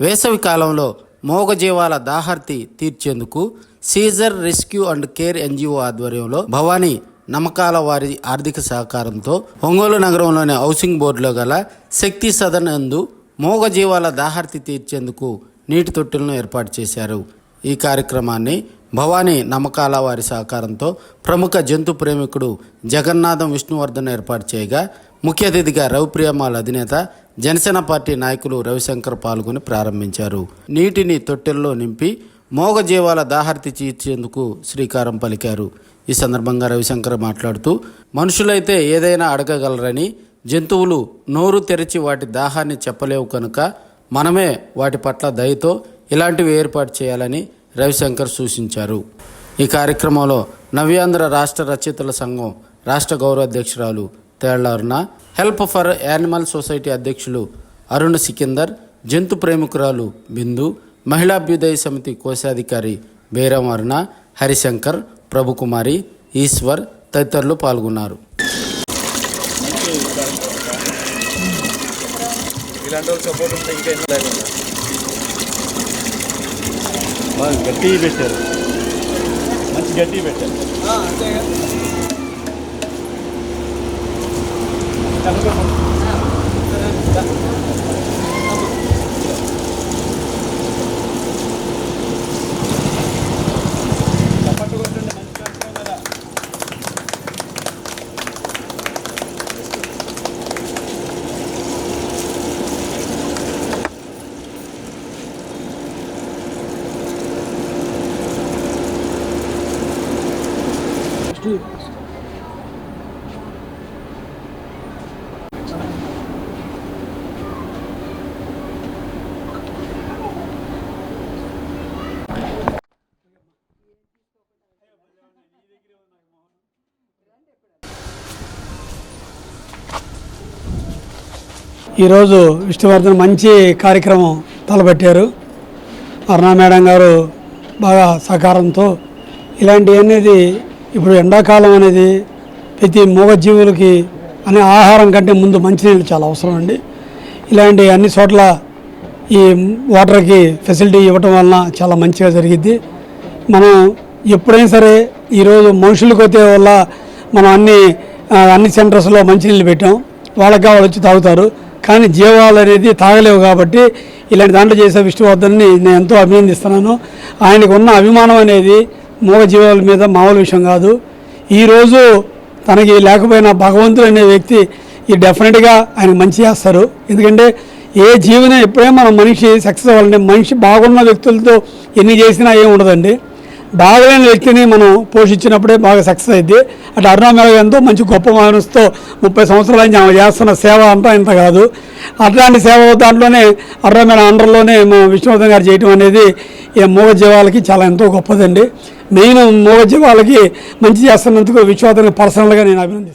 వేసవి కాలంలో మూగజీవాల దాహర్తి తీర్చేందుకు Caesar rescue and care NGO ఆధ్వర్యంలో భవానీ నమ్మకాల వారి ఆర్థిక సహకారంతో ఒంగోలు నగరంలోని హౌసింగ్ బోర్డులో గల శక్తి సదన్ అందు మూగజీవాల దాహర్తి తీర్చేందుకు నీటి తొట్టెలను ఏర్పాటు చేశారు. ఈ కార్యక్రమాన్ని భవానీ నమ్మకాల వారి సహకారంతో ప్రముఖ జంతు ప్రేమికుడు జగన్నాథం విష్ణువర్ధన్ ఏర్పాటు చేయగా ముఖ్య అతిథిగా రవిప్రియమాల అధినేత జనసేన పార్టీ నాయకులు రవిశంకర్ పాల్గొని ప్రారంభించారు. నీటిని తొట్టెల్లో నింపి మోగజీవాల దాహర్తి తీర్చేందుకు శ్రీకారం పలికారు. ఈ సందర్భంగా రవిశంకర్ మాట్లాడుతూ మనుషులైతే ఏదైనా అడగగలరని జంతువులు నోరు తెరిచి వాటి దాహాన్ని చెప్పలేవు కనుక మనమే వాటి పట్ల దయతో ఇలాంటివి ఏర్పాటు చేయాలని రవిశంకర్ సూచించారు. ఈ కార్యక్రమంలో నవ్యాంధ్ర రాష్ట్ర రచయితల సంఘం రాష్ట్ర గౌరవాధ్యక్షురాలు తేళ్ళారున హెల్ప్ ఫర్ యానిమల్ సొసైటీ అధ్యక్షులు అరుణ్ సికిందర్ జంతు ప్రేమికురాలు బిందు మహిళాభ్యుదయ సమితి కోశాధికారి బేరం అరుణ హరిశంకర్ ప్రభుకుమారి ఈశ్వర్ తదితరులు పాల్గొన్నారు. గట్టిగా పెట్టారు. మంచి గట్టిగా పెట్టారు. ఈరోజు విష్ణువర్ధన్ మంచి కార్యక్రమం తలపెట్టారు. అరుణా మేడం గారు బాగా సహకారంతో ఇలాంటివి అనేది ఇప్పుడు ఎండాకాలం అనేది ప్రతి మూగజీవులకి అనే ఆహారం కంటే ముందు మంచినీళ్ళు చాలా అవసరం అండి. ఇలాంటి అన్ని చోట్ల ఈ వాటర్కి ఫెసిలిటీ ఇవ్వటం వలన చాలా మంచిగా జరిగిద్ది. మనం ఎప్పుడైనా సరే ఈరోజు మనుషులకు వచ్చే వల్ల మనం అన్ని అన్ని సెంటర్స్లో మంచినీళ్ళు పెట్టాం. వాళ్ళకి వాళ్ళు వచ్చి తాగుతారు. కానీ జీవాలు అనేది తాగలేవు కాబట్టి ఇలాంటి దాంట్లో చేసే విష్ణువర్ధన్ని నేను ఎంతో అభినందిస్తున్నాను. ఆయనకు ఉన్న అభిమానం అనేది మూగజీవాల మీద మామూలు విషయం కాదు. ఈరోజు తనకి లేకపోయినా భగవంతుడు అనే వ్యక్తి ఈ డెఫినెట్గా ఆయన మంచి చేస్తారు. ఎందుకంటే ఏ జీవనం ఎప్పుడైనా మనం మనిషి సక్సెస్ అవ్వాలంటే మనిషి బాగున్న వ్యక్తులతో ఎన్ని చేసినా ఏం ఉండదండి. బాగలేని వ్యక్తిని మనం పోషించినప్పుడే బాగా సక్సెస్ అయింది అటు అరుణామేళ ఎంతో మంచి గొప్ప మనసుతో ముప్పై సంవత్సరాల నుంచి ఆమె చేస్తున్న సేవ అంతా ఇంత కాదు. అట్లాంటి సేవ దాంట్లోనే అరుణామేళ అండర్లోనే మా విష్ణువర్ధన్ గారు చేయటం అనేది ఈ మూగ జీవాలకి చాలా ఎంతో గొప్పదండి. నేను మూగ వాళ్ళకి మంచి చేస్తున్నందుకు విశ్వవర్ధన్ పర్సనల్గా నేను అభినందిస్తాను